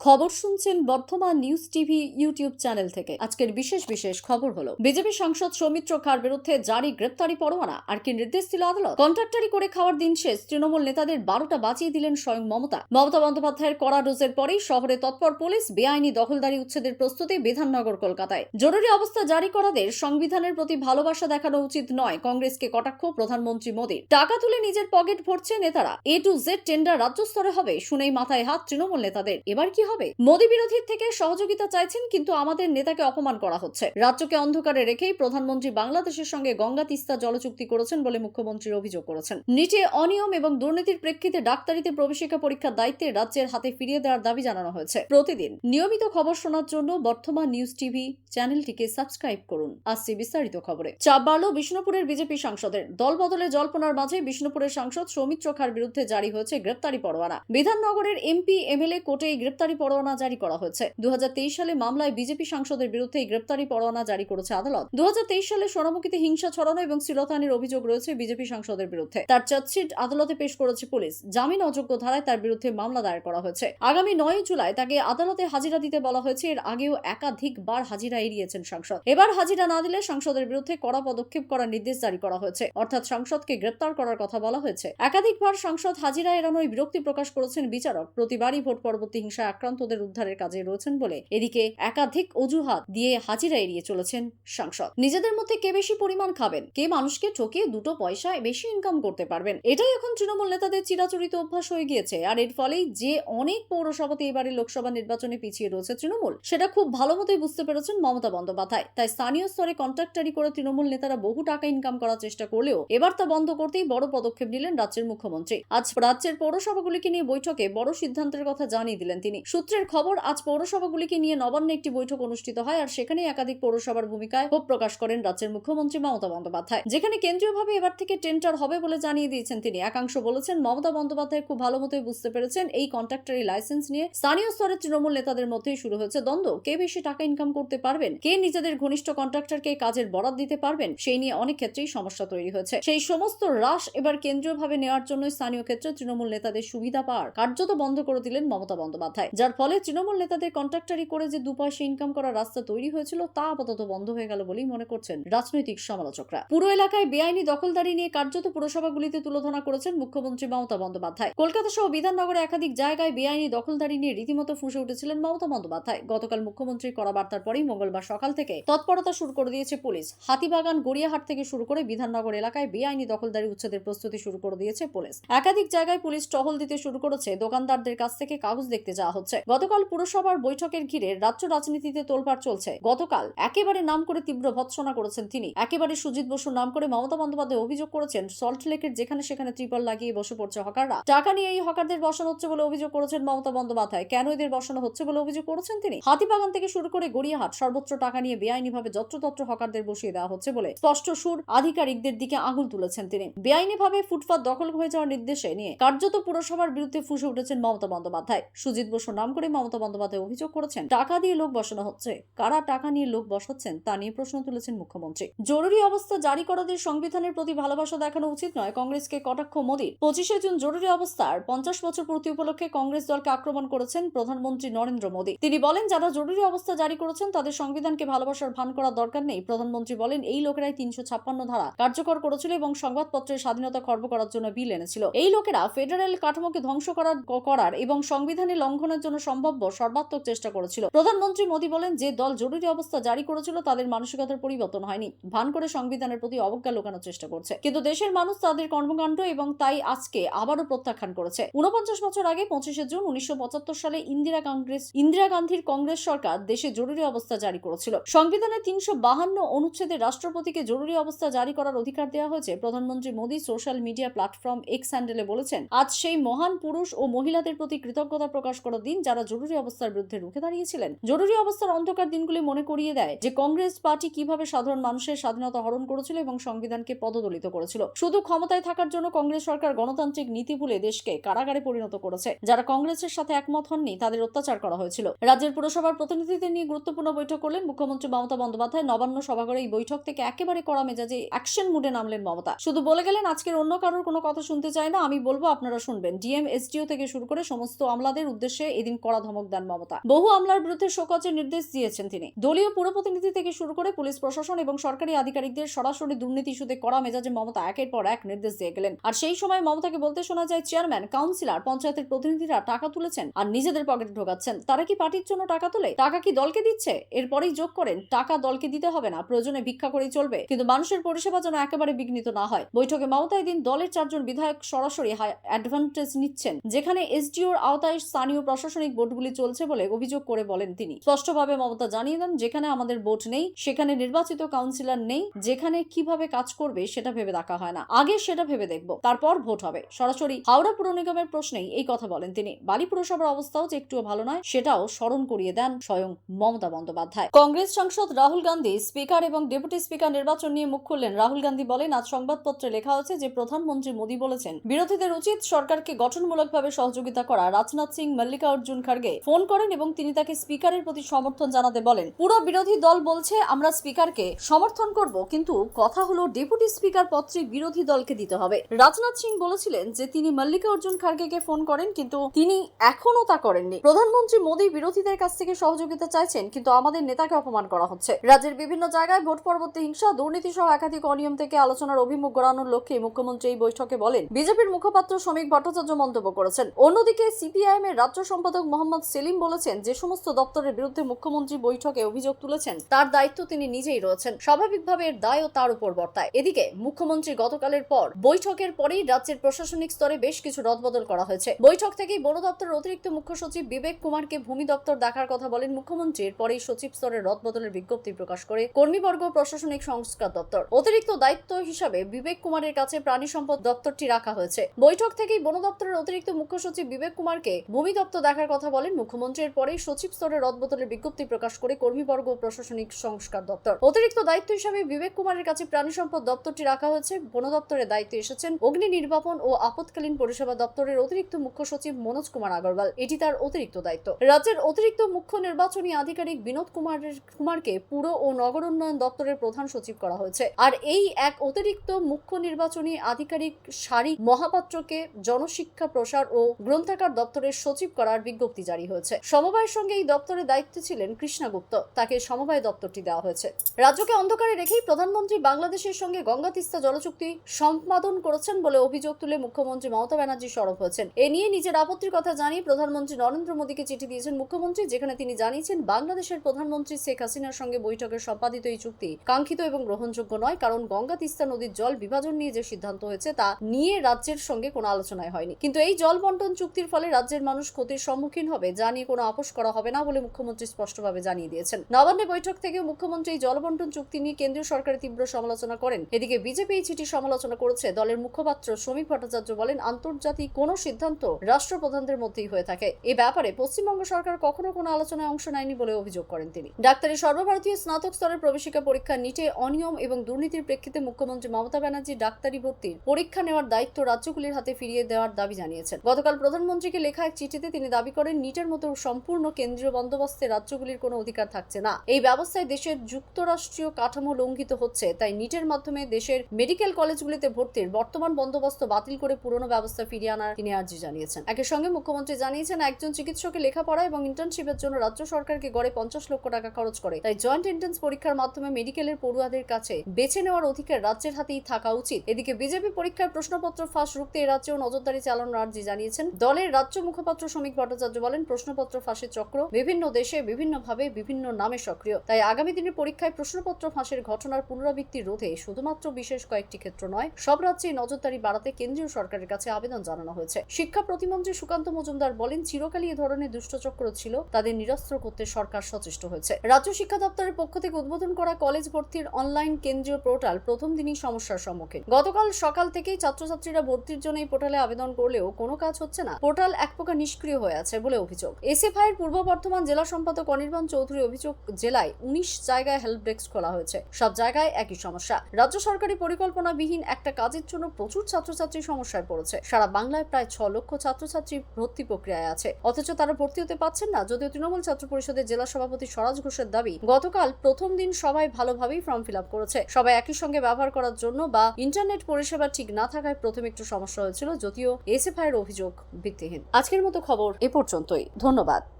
খবর শুনছেন Bardhaman news TV YouTube channel থেকে। আজকের বিশেষ বিশেষ খবর হলো, বিজেপি সাংসদ সৌমিত্র খার বিরুদ্ধে জারি গ্রেপ্তারি পরোয়ানা, আর কি নির্দেশ দিল আদালত? কন্ট্রাক্টারি করে খাওয়ার দিন শেষ, তৃণমূল নেতাদের বারোটা বাঁচিয়ে দিলেন স্বয়ং মমতা। মমতা বন্দ্যোপাধ্যায়ের কড়া ডোজের পরেই শহরে তৎপর পুলিশ বেআইনি দখলদারি উচ্ছেদের প্রস্তুতি বিধাননগর, কলকাতায়। জরুরি অবস্থা জারি করাদের সংবিধানের প্রতি ভালোবাসা দেখানো উচিত নয় কংগ্রেসকে কটাক্ষ প্রধানমন্ত্রী মোদীর। টাকা তুলে নিজের পকেট ভরছে নেতারা। এ টু জেড টেন্ডার রাজ্য স্তরে হবে, শুনেই মাথায় হাত তৃণমূল নেতাদের। এবার কি হবে? মোদী বিরোধীর থেকে সহযোগিতা চাইছেন, কিন্তু আমাদের নেতাকে অপমান করা হচ্ছে। রাজ্যকে অন্ধকারে রেখেই প্রধানমন্ত্রী বাংলাদেশের সঙ্গে গঙ্গা তিস্তা জলচুক্তি করেছেন বলে মুখ্যমন্ত্রীর অভিযোগ করেছেন। নিটে অনিয়ম এবং দুর্নীতির প্রেক্ষিতে ডাক্তারিতে প্রবেশিকা পরীক্ষার দায়িত্বে রাজ্যের হাতে ফিরিয়ে দেওয়ার দাবি জানানো হয়েছে। প্রতিদিন নিয়মিত খবর শোনার জন্য বর্তমান নিউজ টিভি চ্যানেলটিকে সাবস্ক্রাইব করুন। আসছে বিস্তারিত খবরে। চাপ বাড়ল বিষ্ণুপুরের বিজেপি সাংসদের। দল বদলে জল্পনার মাঝে বিষ্ণুপুরের সাংসদ সৌমিত্র খার বিরুদ্ধে জারি হয়েছে গ্রেপ্তারি পরোয়ানা। বিধাননগরের এমপি, এমএলএ কোর্টে গ্রেপ্তারি পরোয়ানা জারি করা হয়েছে। দু হাজার তেইশ সালে মামলায় বিজেপি সাংসদের বিরুদ্ধে গ্রেপ্তারি পরোয়ানা জারি করেছে আদালত। দু সালে সোনামুখীতে হিংসা ছড়ানো এবং শ্লীলতাহানির অভিযোগ রয়েছে বিজেপি সাংসদের বিরুদ্ধে। তার চার্জশিট আদালতে পেশ করেছে পুলিশ। জামিন অযোগ্য ধারায় তার বিরুদ্ধে মামলা দায়ের করা হয়েছে। আগামী নয় জুলাই তাকে আদালতে হাজিরা দিতে বলা হয়েছে। এর আগেও একাধিকবার হাজিরা এড়িয়েছেন সাংসদ। এবার হাজিরা না দিলে সাংসদের বিরুদ্ধে কড়া পদক্ষেপ করার নির্দেশ জারি করা হয়েছে। অর্থাৎ সাংসদকে গ্রেপ্তার করার কথা বলা হয়েছে। একাধিকবার সাংসদ হাজিরা এড়ানোয় বিরক্তি প্রকাশ করেছেন বিচারক। প্রতিবারই ভোট পরবর্তী হিংসায় আক্রান্তদের উদ্ধারের কাজে রয়েছেন বলে এদিকে একাধিক অজুহাত দিয়ে হাজিরা এড়িয়ে চলেছেন সাংসদ। নিজেদের মধ্যে কে বেশি পরিমাণ খাবেন? কে মানুষকে ঠকিয়ে দুটো পয়সায় বেশি ইনকাম করতে পারবেন? এটাই এখন তৃণমূল নেতাদের চিরাচরিত অভ্যাস হয়ে গিয়েছে, আর এর ফলেই যে অনেক পৌরসভাতে এবারে লোকসভা নির্বাচনে পিছিয়ে রয়েছে তৃণমূল, সেটা খুব ভালো মতোই বুঝতে পেরেছেন মমতা বন্দ্যোপাধ্যায়। তাই স্থানীয় স্তরে কন্ট্রাক্টারি করে তৃণমূল নেতারা বহু টাকা ইনকাম করার চেষ্টা করলেও এবার তা বন্ধ করতেই বড় পদক্ষেপ নিলেন রাজ্যের মুখ্যমন্ত্রী। আজ রাজ্যের পৌরসভাগুলিকে নিয়ে বৈঠকে বড় সিদ্ধান্তের কথা জানিয়ে দিলেন তিনি। সূত্রের খবর, আজ পৌরসভাগুলিকে নিয়ে নবান্নে একটি বৈঠক অনুষ্ঠিত হয় আর সেখানে একাধিক পৌরসভার ভূমিকায় ক্ষোভ প্রকাশ করেন রাজ্যের মুখ্যমন্ত্রী মমতা বন্দ্যোপাধ্যায়। যেখানে কেন্দ্রীয়ভাবে এবার থেকে টেন্ডার হবে বলে জানিয়ে দিয়েছেন তিনি। একাংশ বলেছেন, মমতা বন্দ্যোপাধ্যায় খুব ভালো মতোই বুঝতে পেরেছেন, এই কন্ট্রাক্টরি লাইসেন্স নিয়ে স্থানীয় স্তরে তৃণমূল নেতাদের মধ্যেই শুরু হয়েছে দ্বন্দ্ব। কে বেশি টাকা ইনকাম করতে পারবেন? কে নিজেদের ঘনিষ্ঠ কন্ট্রাক্টরকে কাজের বরাদ দিতে পারবেন? সেই নিয়ে অনেক ক্ষেত্রেই সমস্যা তৈরি হয়েছে। সেই সমস্ত হ্রাস এবার কেন্দ্রীয়ভাবে নেওয়ার জন্য স্থানীয় ক্ষেত্রে তৃণমূল নেতাদের সুবিধা পাওয়ার কার্যত বন্ধ করে দিলেন মমতা বন্দ্যোপাধ্যায় যার ফলে তৃণমূল নেতাদের কন্ট্রাক্টারি করে যে দু পয়সা ইনকাম করার রাস্তা তৈরি হয়েছিল, তা আপাতত বন্ধ হয়ে গেল বলেই মনে করছেন রাজনৈতিক সমালোচকরা। পুরো এলাকায় বেআইনি দখলদারি নিয়ে কার্যত পুরসভাগুলিতে তুলোধনা করেছেন মুখ্যমন্ত্রী মমতা বন্দ্যোপাধ্যায়। কলকাতা সহ বিধাননগরে একাধিক জায়গায় বেআইনি দখলদারি নিয়ে রীতিমতো ফুসে উঠেছিলেন মমতা বন্দ্যোপাধ্যায়। গতকাল মুখ্যমন্ত্রীর করা বার্তার পরেই মঙ্গলবার সকাল থেকে তৎপরতা শুরু করে দিয়েছে পুলিশ। হাতিবাগান, গড়িয়াহাট থেকে শুরু করে বিধাননগর এলাকায় বেআইনি দখলদারি উচ্ছেদের প্রস্তুতি শুরু করে দিয়েছে পুলিশ। একাধিক জায়গায় পুলিশ টহল দিতে শুরু করেছে। দোকানদারদের কাছ থেকে কাগজ দেখতে যাওয়া হচ্ছে। গতকাল পুরসভার বৈঠকের ঘিরে রাজ্য রাজনীতিতে তোলপাড় চলছে। গতকাল একেবারে নাম করে তীব্র ভৎসনা করেছেন তিনি। একেবারে সুজিত বসুর নাম করে মমতা বন্দ্যোপাধ্যায় অভিযোগ করেছেন, সল্ট লেকের যেখানে সেখানে ত্রিপল লাগিয়ে বসে পড়ছে হকাররা। টাকা নিয়ে এই হকারদের বসানো হচ্ছে বলে অভিযোগ করেছেন মমতা বন্দ্যোপাধ্যায়। কেন এদের বসানো হচ্ছে বলে অভিযোগ করেছেন তিনি? হাতিবাগান থেকে শুরু করে গড়িয়াহাট সর্বোচ্চ টাকা নিয়ে বেআইনিভাবে যত্রতত্র হকারদের বসিয়ে দেওয়া হচ্ছে বলে স্পষ্ট সুর আধিকারিকদের দিকে আঙুল তুলেছেন তিনি। বেআইনিভাবে ফুটপাত দখল হয়ে যাওয়ার নির্দেশে নিয়ে কার্যত পুরসভার বিরুদ্ধে ফুসে উঠেছেন মমতা বন্দ্যোপাধ্যায়। সুজিত বসুর নাম করে মমতা বন্দ্যোপাধ্যায় অভিযোগ করেছেন, টাকা দিয়ে লোক বসানো হচ্ছে। কারা টাকা নিয়ে লোক বসাচ্ছেন তা নিয়ে প্রশ্ন তুলেছেন মুখ্যমন্ত্রী। জরুরি অবস্থা জারি করাদের সংবিধানের প্রতি ভালোবাসা দেখানো উচিত নয়। কংগ্রেসকে কটাক্ষ মোদীর। পঁচিশে জুন জরুরি অবস্থার পঞ্চাশ বছর পূর্তি উপলক্ষে কংগ্রেস দলকে আক্রমণ করেছেন প্রধানমন্ত্রী নরেন্দ্র মোদী। তিনি বলেন, যারা জরুরি অবস্থা জারি করেছেন তাদের সংবিধানকে ভালোবাসার ভান করার দরকার নেই। প্রধানমন্ত্রী বলেন, এই লোকেরাই তিনশো ছাপ্পান্ন ধারা কার্যকর করেছিল এবং সংবাদপত্রের স্বাধীনতা খর্ব করার জন্য বিল এনেছিল। এই লোকেরা ফেডারেল কাঠামোকে ধ্বংস করার করার এবং সংবিধানের লঙ্ঘনের জন্য সম্ভাব্য সর্বাত্মক চেষ্টা করেছিল। প্রধানমন্ত্রী মোদী বলেন, যে দল জরুরি অবস্থা জারি করেছিল তাদের মানসিকতার পরিবর্তন হয়নি। ভান করে সংবিধানের প্রতি অবজ্ঞা লোকানোর চেষ্টা করছে। কিন্তু দেশের মানুষ তাদের কর্মকাণ্ড এবং তাই আজকে আবারও প্রত্যাখ্যান করেছে। উনপঞ্চাশ বছর আগে, পঁচিশে জুন উনিশশো পঁচাত্তর সালে ইন্দিরা কংগ্রেস, ইন্দিরা গান্ধীর কংগ্রেস সরকার দেশে জরুরি অবস্থা জারি করেছিল। সংবিধানের তিনশো বাহান্ন অনুচ্ছেদে রাষ্ট্রপতিকে জরুরি অবস্থা জারি করার অধিকার দেওয়া হয়েছে। প্রধানমন্ত্রী Modi social media platform X হ্যান্ডেলে বলেছেন, আজ সেই মহান পুরুষ ও মহিলাদের প্রতি কৃতজ্ঞতা প্রকাশ করার দিন যারা জরুরি অবস্থার বিরুদ্ধে রুখে দাঁড়িয়েছিলেন। জরুরি অবস্থার অন্ধকার দিনগুলি মনে করিয়ে দেয় যে কংগ্রেস পার্টি কীভাবে সাধারণ মানুষের স্বাধীনতা হরণ করেছিল এবং সংবিধানকে পদদলিত করেছিল। শুধু ক্ষমতায় থাকার জন্য কংগ্রেস সরকার গণতান্ত্রিক নীতি ভুলে দেশকে কারাগারে পরিণত করেছে। যারা কংগ্রেসের সাথে একমত হননি, তাদের অত্যাচার করা হয়েছিল। রাজ্যের পুরসভার প্রতিনিধিদের নিয়ে গুরুত্বপূর্ণ বৈঠক করলেন মুখ্যমন্ত্রী মমতা বন্দ্যোপাধ্যায়। নবান্ন সভাঘরে এই বৈঠক থেকে একেবারে কড়া মেজাজে অ্যাকশন মুডে নামলেন মমতা। শুধু বলে গেলেন, আজকের অন্য কারোর কোনো কথা শুনতে চায় না, আমি বলব, আপনারা শুনবেন। ডিএম, এসডিও থেকে শুরু করে সমস্ত আমলাদের উদ্দেশ্যে এদিন কড়া ধমক দেন মমতা। বহু আমলার বিরুদ্ধে শোকজের নির্দেশ দিয়েছেন তিনি। দলীয় পুর প্রতিনিধি থেকে শুরু করে পুলিশ প্রশাসন এবং সরকারি আধিকারিকদের সরাসরি দুর্নীতি ইস্যুতে কড়া মেজাজে মমতা একের পর এক নির্দেশ দিয়ে গেলেন। আর সেই সময় মমতাকে বলতে শোনা যায়, চেয়ারম্যান, কাউন্সিলর, পঞ্চায়েতের প্রতিনিধিরা টাকা তুলেছেন আর নিজেদের পকেটে ঢোকাচ্ছেন। তারা কি পার্টির জন্য টাকা তোলে? টাকা কি দলকে দিচ্ছে? এরপরেই যোগ করেন, টাকা দলকে দিতে হবে না, প্রয়োজনে ভিক্ষা করেই চলবে। কিন্তু মানুষের পরিষেবা যেন একেবারে বিঘ্নিত না হয়। বৈঠকে মমতা এদিন দলের চারজন বিধায়ক সরাসরি অ্যাডভান্টেজ নিচ্ছেন, যেখানে এসডিওর আওতায় স্থানীয় প্রশাসনিক বোর্ডগুলি চলছে বলে অভিযোগ করে বলেন তিনি। স্পষ্টভাবে মমতা জানিয়ে দেন, যেখানে আমাদের ভোট নেই, সেখানে নির্বাচিত কাউন্সিলর নেই, যেখানে কীভাবে কাজ করবে সেটা ভেবে দেখা হয় না। আগে সেটা ভেবে দেখব, তারপর ভোট হবে। সরাসরি হাওড়া পুর নিগমের প্রশ্নেই এই কথা বলেন তিনি। বালি পুরসভার অবস্থাও যে একটুও ভালো নয়, সেটাও স্মরণ করিয়ে দেন স্বয়ং মমতা বন্দ্যোপাধ্যায়। কংগ্রেস সাংসদ রাহুল গান্ধী, স্পিকার এবং ডেপুটি স্পিকার নির্বাচন নিয়ে মুখ খুললেন। রাহুল গান্ধী বলেন, আজ সংবাদপত্রে লেখা হয়েছে যে, প্রধানমন্ত্রী মোদী বলেছেন, বিরোধীদের উচিত সরকারকে গঠনমূলকভাবে সহযোগিতা করা। রাজনাথ সিং মল্লিকা অর্জুন খার্গে ফোন করেন এবং তিনি তাকে স্পিকারের প্রতি সমর্থন জানাতে বলেন। পুরো বিরোধী দল বলছে, আমরা স্পিকারকে সমর্থন করব, কিন্তু কথা হলো ডেপুটি স্পিকার পত্রে বিরোধী দলকে দিতে হবে। রাজনাথ সিং বলেছিলেন যে, তিনি মল্লিকা অর্জুন খার্গেকে ফোন করেন, কিন্তু তিনি এখনও তা করেননি। প্রধানমন্ত্রী মোদী বিরোধীদের কাছ থেকে সহযোগিতা চাইছেন, কিন্তু আমাদের নেতাকে অপমান করা হচ্ছে। রাজ্যের বিভিন্ন জায়গায় ভোট পরবর্তী হিংসা, দুর্নীতি সহ একাধিক অনিয়ম থেকে আলোচনার অভিমুখ গড়ানোর লক্ষ্যে মুখ্যমন্ত্রী এই বৈঠকে বলেন, বিজেপির মুখপাত্র শ্রমিক ভট্টাচার্য মন্তব্য করেছেন। অন্যদিকে সিপিআইএম এর রাজ্য সম্পাদক মোহাম্মদ সেলিম বলেছেন, যে সমস্ত দপ্তরের বিরুদ্ধে মুখ্যমন্ত্রী বৈঠকে অভিযোগ তুলেছেন, তার দায়িত্ব তিনি নিজেই রয়েছেন। স্বাভাবিকভাবে এর দায়ও তার উপর বর্তায়। এদিকে, মুখ্যমন্ত্রী গতকালের পর বৈঠকের পরেই রাজ্যের প্রশাসনিক স্তরে বেশ কিছু রদবদল করা হয়েছে। বৈঠক থেকেই বন দপ্তরের অতিরিক্ত মুখ্য সচিব বিবেক কুমারকে ভূমি দপ্তর দেখার কথা বলেন মুখ্যমন্ত্রী। এরপরেই সচিব স্তরের রদবদলের বিজ্ঞপ্তি প্রকাশ করে কর্মীবর্গ প্রশাসনিক সংস্কার দপ্তর। অতিরিক্ত দায়িত্ব হিসাবে বিবেক কুমারের কাছে প্রাণী সম্পদ দপ্তরটি রাখা হয়েছে। বৈঠক থেকেই বন দপ্তরের অতিরিক্ত মুখ্য সচিব বিবেক কুমারকে ভূমি দপ্তর দেখার কথা বলেন মুখ্যমন্ত্রী এরপরেই সচিব স্তরের রদবদলের বিজ্ঞপ্তি প্রকাশ করে কর্মীবর্গ ও প্রশাসনিক সংস্কার দপ্তর। অতিরিক্ত দায়িত্ব হিসাবে বিবেক কুমারের কাছে প্রাণী সম্পদ দপ্তরটি রাখা হয়েছে। বন দপ্তরের দায়িত্বে এসেছেন অগ্নি নির্বাপন ও আপৎকালীন পরিষেবা দপ্তরের অতিরিক্ত মুখ্য সচিব মনোজ কুমার আগরওয়াল। এটি তার অতিরিক্ত দায়িত্ব। রাজ্যের অতিরিক্ত মুখ্য নির্বাচনী আধিকারিক বিনোদ কুমারের কুমারকে পুর ও নগর উন্নয়ন দপ্তরের প্রধান সচিব করা হয়েছে। আর এই এক অতিরিক্ত মুখ্য নির্বাচনী আধিকারিক শারিক মহাপাত্রকে জনশিক্ষা প্রসার ও গ্রন্থাগার দপ্তরের সচিব করার বিজ্ঞপ্তি জারি হয়েছে। সমবায়ের সঙ্গে এই দপ্তরের দায়িত্বে ছিলেন কৃষ্ণা গুপ্ত। তাকে সমবায় দপ্তরটি দেওয়া হয়েছে। রাজ্যকে অন্ধকারে রেখেই প্রধানমন্ত্রী বাংলাদেশের সঙ্গে গঙ্গা তিস্তা জলচুক্তি সম্পাদন করেছেন বলে অভিযোগ তুলে মুখ্যমন্ত্রী মমতা ব্যানার্জি সরব হয়েছেন। এ নিয়ে নিজের আপত্তির কথা জানিয়ে প্রধানমন্ত্রী নরেন্দ্র মোদীকে চিঠি দিয়েছেন মুখ্যমন্ত্রী, যেখানে তিনি জানিয়েছেন, বাংলাদেশের প্রধানমন্ত্রী শেখ হাসিনার সঙ্গে বৈঠকে সম্পাদিত এই চুক্তি কাঙ্ক্ষিত এবং গ্রহণযোগ্য নয়, কারণ গঙ্গা তিস্তা নদীর জল বিভাজন নিয়ে যে সিদ্ধান্ত হয়েছে, তা নিয়ে রাজ্যের সঙ্গে কোনো আলোচনায় হয়নি। কিন্তু এই জল বন্টন চুক্তির ফলে রাজ্যের মানুষ ক্ষতির সম্মুখীন হবে, যা নিয়ে কোনো আপোষ করা হবে না বলে মুখ্যমন্ত্রী স্পষ্টভাবে জানিয়ে দিয়েছেন। নবান্নে বৈঠক থেকে মুখ্যমন্ত্রী এই জল বন্টন চুক্তি নিয়ে কেন্দ্রীয় সরকারের তীব্র সমালোচনা করেন। এদিকে বিজেপি এই চিঠি সমালোচনা করেছে। দলের মুখপাত্র শ্রমিক ভট্টাচার্য বলেন, আন্তর্জাতিক কোনো সিদ্ধান্ত রাষ্ট্রপ্রধানদের মধ্যেই হয়ে থাকে। এ ব্যাপারে পশ্চিমবঙ্গ সরকার কখনো কোনো আলোচনায় অংশ নেয়নি বলে অভিযোগ করেন তিনি। ডাক্তারি সর্বভারতীয় স্নাতক স্তরের প্রবেশিকা পরীক্ষা নিটে অনিয়ম এবং দুর্নীতির প্রেক্ষিতে মুখ্যমন্ত্রী মমতা ব্যানার্জি ডাক্তারি ভর্তির পরীক্ষা নেওয়ার দায়িত্ব রাজ্যগুলির হাতে ফিরিয়ে দেওয়ার দাবি জানিয়েছেন। গতকাল প্রধানমন্ত্রীকে লেখা এক চিঠিতে তিনি দাবি করেন নিটের মতো সম্পূর্ণ কেন্দ্রীয় বন্দোবস্তে রাজ্যগুলির কোনো অধিকার থাকছে না। এই ব্যবস্থায় দেশের যুক্তরাষ্ট্রীয় কাঠামো লঙ্ঘিত হচ্ছে, তাই নিটের মাধ্যমে দেশের মেডিকেল কলেজগুলিতে ভর্তির বর্তমান বন্দোবস্ত বাতিল করে পুরনো ব্যবস্থা ফিরিয়ে আনার তিনি আর্জি জানিয়েছেন। একই সঙ্গে মুখ্যমন্ত্রী জানিয়েছেন, একজন চিকিৎসকের লেখাপড়া এবং ইন্টার্নশিপের জন্য রাজ্য সরকারকে গড়ে পঞ্চাশ লক্ষ টাকা খরচ করে, তাই জয়েন্ট এন্ট্রান্স পরীক্ষার মাধ্যমে মেডিকেলের পড়ুয়াদের কাছে বেছে নেওয়ার অধিকার রাজ্যের হাতেই থাকা উচিত। এদিকে বিজেপি পরীক্ষার প্রশ্নপত্র ফাঁস রুখতে এ রাজ্যেও নজরদারি চালানোর আর্জি জানিয়েছেন। দলের রাজ্য মুখপাত্র শ্রমিক ভট্টাচার্য বলেন, প্রশ্নপত্র, ফাঁসের চক্র বিভিন্ন দেশে বিভিন্নভাবে বিভিন্ন নামে সক্রিয়। তাই আগামী দিনের পরীক্ষায় প্রশ্নপত্র, ফাঁসের ঘটনার পুনরাবৃত্তি রোধে শুধুমাত্র বিশেষ কয়েকটি ক্ষেত্র নয়, সব রাজ্যে নজরদারি বাড়াতে কেন্দ্রীয় সরকারের কাছে আবেদন জানানো হয়েছে। শিক্ষা প্রতিমন্ত্রী সুকান্ত মজুমদার বলেন, চিরকালই এ ধরনের দুষ্টচক্র ছিল, তাদের নিরস্ত্র করতে সরকার সচেষ্ট হয়েছে। রাজ্য শিক্ষা দপ্তরের পক্ষ থেকে উদ্বোধন করা কলেজ ভর্তির অনলাইন কেন্দ্রীয় পোর্টাল প্রথম দিনই সমস্যার সম্মুখীন। গতকাল সকাল থেকেই ছাত্রছাত্রীরা ভর্তির জন্য এই পোর্টালে আবেদন করলেও কোনো কাজ হচ্ছে না। পোর্টাল এক প্রকার নিষ্ক্রিয় হয়ে আছে। বলে অভিযোগ। এসএফআই এর পূর্ব বর্ধমান জেলা সম্পাদক অনির্বাণ চৌধুরী অভিযোগ জেলায় উনিশ জায়গায় হেল্প ডেস্ক খোলা হয়েছে। সব জায়গায় একই সমস্যা। রাজ্য সরকারি পরিকল্পনাবিহীন একটা কাজের জন্য প্রচুর ছাত্রছাত্রী সমস্যায় পড়েছে। সারা বাংলায় প্রায় ছ লক্ষ ছাত্রছাত্রী ভর্তি প্রক্রিয়ায় আছে। অথচ তারা ভর্তি হতে পারছেন না যদিও তৃণমূল ছাত্র পরিষদের জেলা সভাপতি স্বরাজ ঘোষের দাবি, গতকাল প্রথম দিন সবাই ভালোভাবেই ফর্ম ফিল করেছে। সবাই একই সঙ্গে ব্যবহার করার জন্য বা ইন্টারনেট পরিষেবা ঠিক না থাকায় প্রথম একটু সমস্যা হয়েছিল, যদিও এসএফআই এর অভিযোগ ভিত্তিহীন। আজকের মতো খবর এ। পর্যন্তই। ধন্যবাদ।